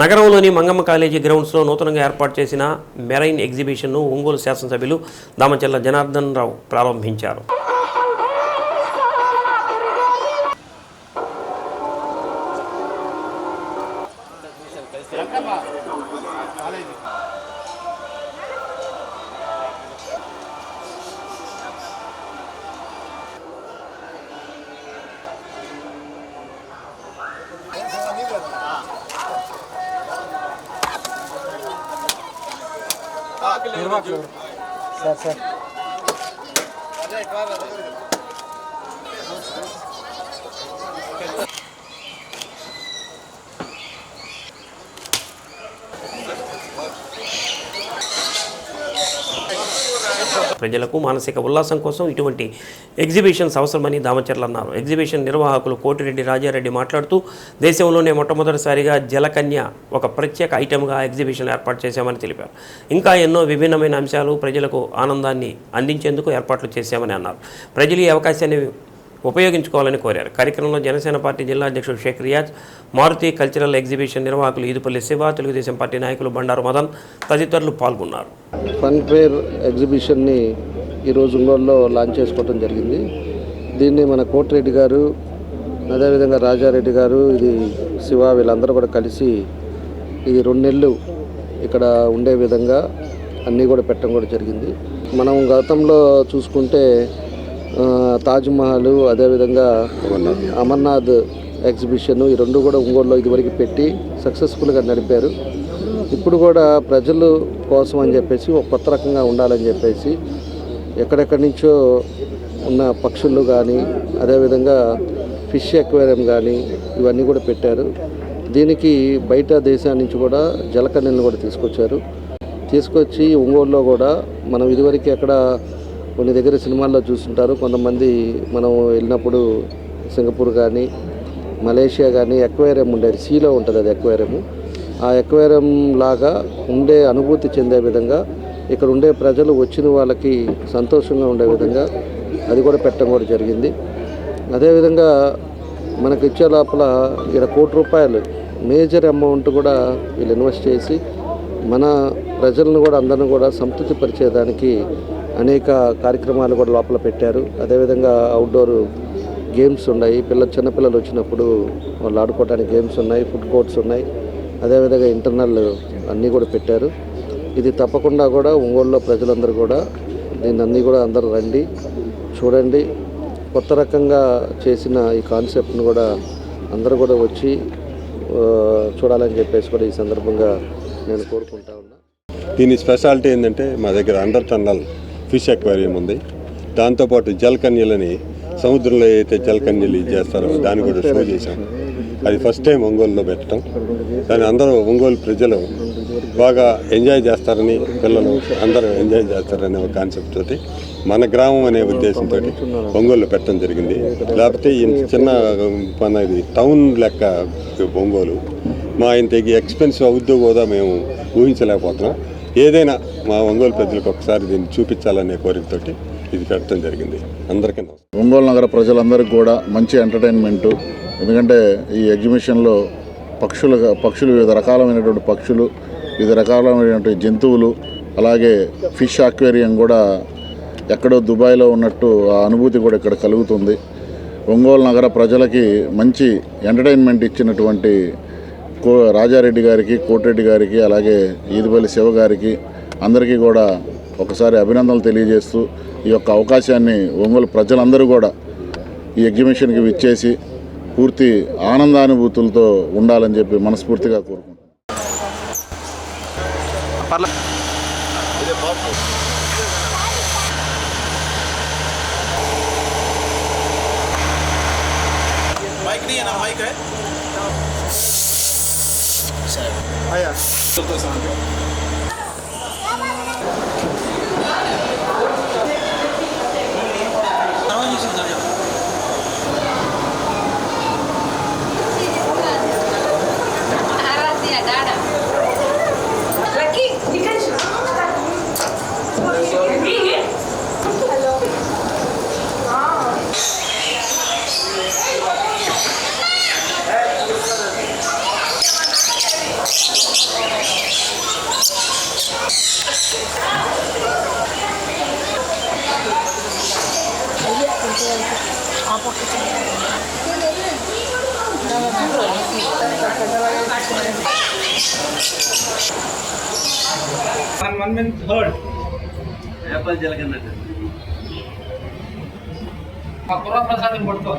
నగరంలోని మంగమ్మ కాలేజీ గ్రౌండ్స్లో నూతనంగా ఏర్పాటు చేసిన మెరైన్ ఎగ్జిబిషన్ను ఒంగోలు శాసనసభ్యులు దామచల్ల జనార్దన్ రావు ప్రారంభించారు. Irmak. Ser ser. Hadi kahve. ప్రజలకు మానసిక ఉల్లాసం కోసం ఇటువంటి ఎగ్జిబిషన్స్ అవసరమని దామచర్ల అన్నారు. ఎగ్జిబిషన్ నిర్వాహకులు కోటిరెడ్డి రాజారెడ్డి మాట్లాడుతూ దేశంలోనే మొట్టమొదటిసారిగా జలకన్య ఒక ప్రత్యేక ఐటెంగా ఎగ్జిబిషన్ ఏర్పాటు చేశామని తెలిపారు. ఇంకా ఎన్నో విభిన్నమైన అంశాలు ప్రజలకు ఆనందాన్ని అందించేందుకు ఏర్పాట్లు చేశామని అన్నారు. ప్రజలు ఈ అవకాశాన్ని ఉపయోగించుకోవాలని కోరారు. కార్యక్రమంలో జనసేన పార్టీ జిల్లా అధ్యక్షుడు షేక్ రియాజ్ మారుతి కల్చరల్ ఎగ్జిబిషన్ నిర్వాహకులు ఈదుపల్లి శివ తెలుగుదేశం పార్టీ నాయకులు బండారు మదన్ తదితరులు పాల్గొన్నారు. ఫన్ ఫేర్ ఎగ్జిబిషన్ని ఈరోజు ఒంగోలులో లాంచ్ చేసుకోవడం జరిగింది. దీన్ని మన కోటిరెడ్డి గారు అదేవిధంగా రాజారెడ్డి గారు ఇది శివ వీళ్ళందరూ కూడా కలిసి ఇది రెండు నెలలు ఇక్కడ ఉండే విధంగా అన్నీ కూడా పెట్టడం కూడా జరిగింది. మనం గతంలో చూసుకుంటే ఆ, తాజ్ మహల్ అదేవిధంగా అమర్నాథ్. ఎగ్జిబిషన్ ఈ రెండు కూడా ఒంగోలులో ఇదివరకు పెట్టి సక్సెస్ఫుల్గా నడిపారు. ఇప్పుడు కూడా ప్రజలు కోసం అని చెప్పేసి ఒక కొత్త రకంగా ఉండాలని చెప్పేసి ఎక్కడెక్కడి నుంచో ఉన్న పక్షులు కానీ అదేవిధంగా ఫిష్ ఎక్వేరియం కానీ ఇవన్నీ కూడా పెట్టారు. దీనికి బయట దేశాల నుంచి కూడా జలకన్యలను కూడా తీసుకొచ్చారు. తీసుకొచ్చి ఒంగోలులో కూడా మనం ఇదివరకు ఎక్కడ కొన్ని దగ్గర సినిమాల్లో చూస్తుంటారు. కొంతమంది మనం వెళ్ళినప్పుడు సింగపూర్ కానీ మలేషియా కానీ ఎక్వేరియం ఉండేది. సీలో ఉంటుంది అది ఎక్వేరియం ఆ ఎక్వేరియం లాగా ఉండే అనుభూతి చెందే విధంగా ఇక్కడ ఉండే ప్రజలు వచ్చిన వాళ్ళకి సంతోషంగా ఉండే విధంగా అది కూడా పెట్టడం కూడా జరిగింది. అదేవిధంగా మనకి ఇచ్చే లోపల ఇక్కడ కోటి రూపాయలు మేజర్ అమౌంట్ కూడా వీళ్ళు ఇన్వెస్ట్ చేసి మన ప్రజలను కూడా అందరిని కూడా సంతృప్తి పరిచేదానికి అనేక కార్యక్రమాలు కూడా లోపల పెట్టారు. అదేవిధంగా అవుట్డోర్ గేమ్స్ ఉన్నాయి. పిల్ల చిన్నపిల్లలు వచ్చినప్పుడు వాళ్ళు ఆడుకోవడానికి గేమ్స్ ఉన్నాయి ఫుడ్ కోర్ట్స్ ఉన్నాయి. అదేవిధంగా ఇంటర్నల్ అన్నీ కూడా పెట్టారు. ఇది తప్పకుండా కూడా ఒంగోలులో ప్రజలందరూ కూడా దీన్ని అన్నీ కూడా అందరూ రండి చూడండి. కొత్త రకంగా చేసిన ఈ కాన్సెప్ట్ను కూడా అందరూ కూడా వచ్చి చూడాలని చెప్పేసి కూడా ఈ సందర్భంగా నేను కోరుకుంటా ఉన్నా. దీని స్పెషాలిటీ ఏంటంటే మా దగ్గర అండర్ టన్నల్ ఫిష్ అక్వేరియం ఉంది. దాంతోపాటు జలకన్యలని సముద్రంలో అయితే జలకన్యలు ఇది చేస్తారో దాన్ని కూడా షో చేశాం. అది ఫస్ట్ టైం ఒంగోలులో పెట్టడం. దాన్ని అందరూ ఒంగోలు ప్రజలు బాగా ఎంజాయ్ చేస్తారని పిల్లలు అందరూ ఎంజాయ్ చేస్తారనే ఒక కాన్సెప్ట్ తోటి మన గ్రామం అనే ఉద్దేశంతో ఒంగోలు పెట్టడం జరిగింది. లేకపోతే ఇంత చిన్న మన ఇది టౌన్ లెక్క ఒంగోలు. మా ఇంత ఎక్స్పెన్సివ్ అవుద్దో కూడా మేము ఊహించలేకపోతున్నాం. ఏదైనా మా ఒంగోలు ప్రజలకు ఒకసారి దీన్ని చూపించాలనే కోరికతోటి ఇది పెట్టడం జరిగింది. అందరికీ నమస్కారం. ఒంగోలు నగర ప్రజలందరికీ కూడా మంచి ఎంటర్టైన్మెంట్. ఎందుకంటే ఈ ఎగ్జిబిషన్లో పక్షులు పక్షులు వివిధ రకాలమైనటువంటి పక్షులు వివిధ రకాలమైనటువంటి జంతువులు అలాగే ఫిష్ అక్వేరియం కూడా ఎక్కడో దుబాయ్లో ఉన్నట్టు ఆ అనుభూతి కూడా ఇక్కడ కలుగుతుంది. ఒంగోలు నగర ప్రజలకి మంచి ఎంటర్టైన్మెంట్ ఇచ్చినటువంటి రాజారెడ్డి గారికి కోటిరెడ్డి గారికి అలాగే ఈదుపల్లి శివ గారికి అందరికీ కూడా ఒకసారి అభినందనలు తెలియజేస్తూ ఈ యొక్క అవకాశాన్ని ఒంగోలు ప్రజలందరూ కూడా ఈ ఎగ్జిబిషన్కి విచ్చేసి పూర్తి ఆనందానుభూతులతో ఉండాలని చెప్పి మనస్ఫూర్తిగా కోరుకుంటున్నాను. 早く。ఆ కుర్ర ప్రసాదం పట్టుకో